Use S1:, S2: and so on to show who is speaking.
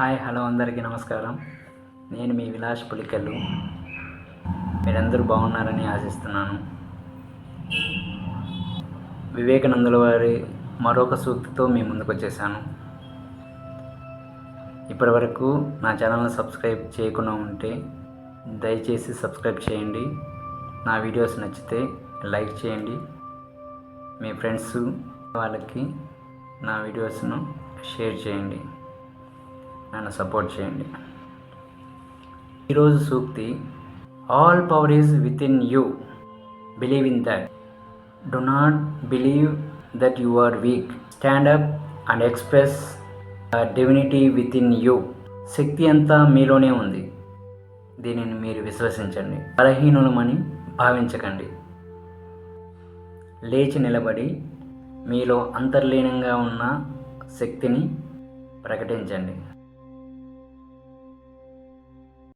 S1: Hi hello అందరికీ నమస్కారం. నేను మీ విలాస్ పులికల్లు. మీరందరూ బాగున్నారని ఆశిస్తున్నాను. వివేకానందుల వారి మరొక సూక్తితో మీ ముందుకు వచ్చేసాను ఇప్పటివరకు నా ఛానల్ని సబ్స్క్రైబ్ చేయకుండా ఉంటే దయచేసి సబ్స్క్రైబ్ చేయండి. నా వీడియోస్ నచ్చితే లైక్ చేయండి. మీ ఫ్రెండ్స్ వాళ్ళకి నా వీడియోస్ను షేర్ చేయండి. నన్ను సపోర్ట్ చేయండి. ఈరోజు సూక్తి all power is within you believe in that do not believe that you are weak stand up and express divinity within you శక్తి అంతా మీలోనే ఉంది. దీనిని మీరు విశ్వసించండి. బలహీనులమని భావించకండి. లేచి నిలబడి మీలో అంతర్లీనంగా ఉన్న శక్తిని ప్రకటించండి.